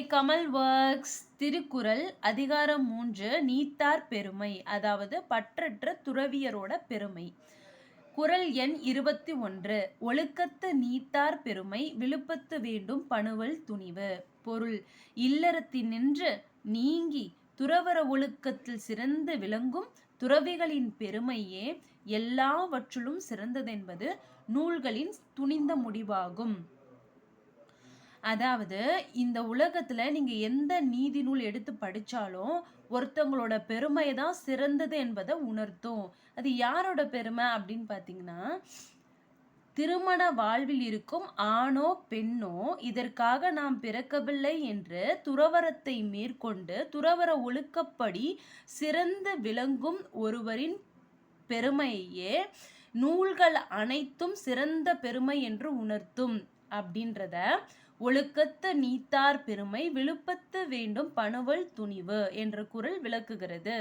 Madurai Kamal works Thirukkural அதிகாரம் மூன்று நீத்தார் பெருமை அதாவது பற்றற்ற துறவியரோட பெருமை. குரல் எண் இருபத்தி ஒன்று ஒழுக்கத்து நீத்தார் பெருமை விழுப்பத்து வேண்டும் பணுவல் துணிவு பொருள் இல்லறத்தினின்று நீங்கி துறவர ஒழுக்கத்தில் சிறந்து விளங்கும் துறவிகளின் பெருமையே எல்லாவற்றிலும் சிறந்ததென்பது நூல்களின் துணிந்த முடிவாகும் அதாவது இந்த உலகத்தில் நீங்கள் எந்த நீதி நூல் எடுத்து படித்தாலும் ஒருத்தவங்களோட பெருமை தான் சிறந்தது என்பதை உணர்த்தும். அது யாரோட பெருமை அப்படின்னு பார்த்தீங்கன்னா திருமண வாழ்வில் இருக்கும் ஆணோ பெண்ணோ இதற்காக நாம் பிறக்கவில்லை என்று துறவரத்தை மேற்கொண்டு துறவர ஒழுக்கப்படி சிறந்து விளங்கும் ஒருவரின் பெருமையே நூல்கள் அனைத்தும் சிறந்த பெருமை என்று உணர்த்தும் அப்படின்றத ஒழுக்கத்து நீத்தார் பெருமை விழுப்பத்து வேண்டும் பணுவல் துணிவு என்ற குரல் விளக்குகிறது.